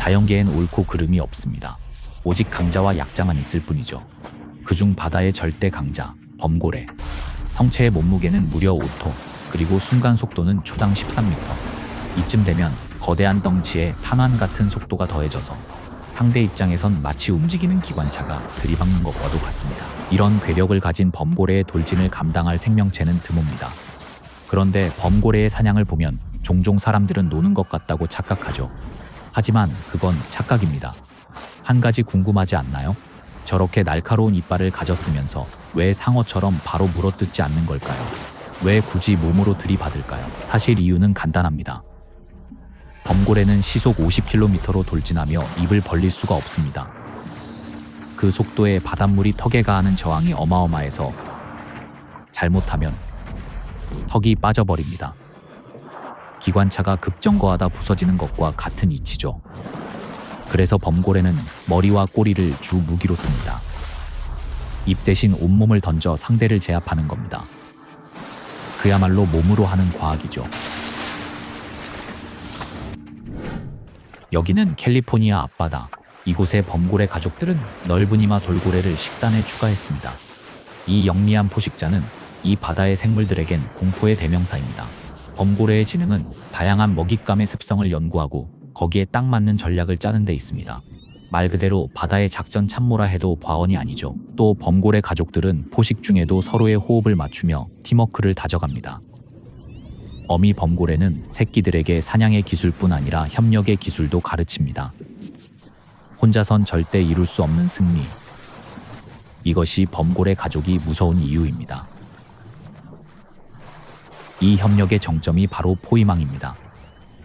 자연계엔 옳고 그름이 없습니다. 오직 강자와 약자만 있을 뿐이죠. 그중 바다의 절대 강자, 범고래. 성체의 몸무게는 무려 5톤, 그리고 순간 속도는 초당 13m. 이쯤 되면 거대한 덩치에 탄환 같은 속도가 더해져서 상대 입장에선 마치 움직이는 기관차가 들이박는 것과도 같습니다. 이런 괴력을 가진 범고래의 돌진을 감당할 생명체는 드뭅니다. 그런데 범고래의 사냥을 보면 종종 사람들은 노는 것 같다고 착각하죠. 하지만 그건 착각입니다. 한 가지 궁금하지 않나요? 저렇게 날카로운 이빨을 가졌으면서 왜 상어처럼 바로 물어뜯지 않는 걸까요? 왜 굳이 몸으로 들이받을까요? 사실 이유는 간단합니다. 범고래는 시속 50km로 돌진하며 입을 벌릴 수가 없습니다. 그 속도에 바닷물이 턱에 가하는 저항이 어마어마해서 잘못하면 턱이 빠져버립니다. 기관차가 급정거하다 부서지는 것과 같은 이치죠. 그래서 범고래는 머리와 꼬리를 주 무기로 씁니다. 입 대신 온몸을 던져 상대를 제압하는 겁니다. 그야말로 몸으로 하는 과학이죠. 여기는 캘리포니아 앞바다. 이곳의 범고래 가족들은 넓은 이마 돌고래를 식단에 추가했습니다. 이 영리한 포식자는 이 바다의 생물들에겐 공포의 대명사입니다. 범고래의 지능은 다양한 먹잇감의 습성을 연구하고 거기에 딱 맞는 전략을 짜는 데 있습니다. 말 그대로 바다의 작전 참모라 해도 과언이 아니죠. 또 범고래 가족들은 포식 중에도 서로의 호흡을 맞추며 팀워크를 다져갑니다. 어미 범고래는 새끼들에게 사냥의 기술뿐 아니라 협력의 기술도 가르칩니다. 혼자선 절대 이룰 수 없는 승리. 이것이 범고래 가족이 무서운 이유입니다. 이 협력의 정점이 바로 포위망입니다.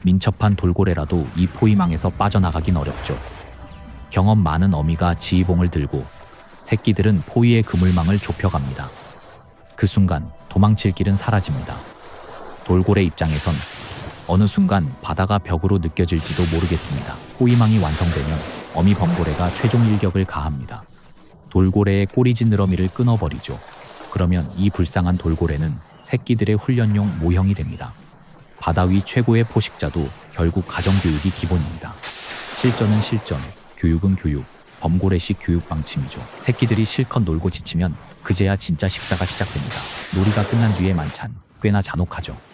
민첩한 돌고래라도 이 포위망에서 빠져나가긴 어렵죠. 경험 많은 어미가 지휘봉을 들고 새끼들은 포위의 그물망을 좁혀갑니다. 그 순간 도망칠 길은 사라집니다. 돌고래 입장에선 어느 순간 바다가 벽으로 느껴질지도 모르겠습니다. 포위망이 완성되면 어미 범고래가 최종 일격을 가합니다. 돌고래의 꼬리 지느러미를 끊어버리죠. 그러면 이 불쌍한 돌고래는 새끼들의 훈련용 모형이 됩니다. 바다 위 최고의 포식자도 결국 가정교육이 기본입니다. 실전은 실전, 교육은 교육, 범고래식 교육 방침이죠. 새끼들이 실컷 놀고 지치면 그제야 진짜 식사가 시작됩니다. 놀이가 끝난 뒤의 만찬, 꽤나 잔혹하죠.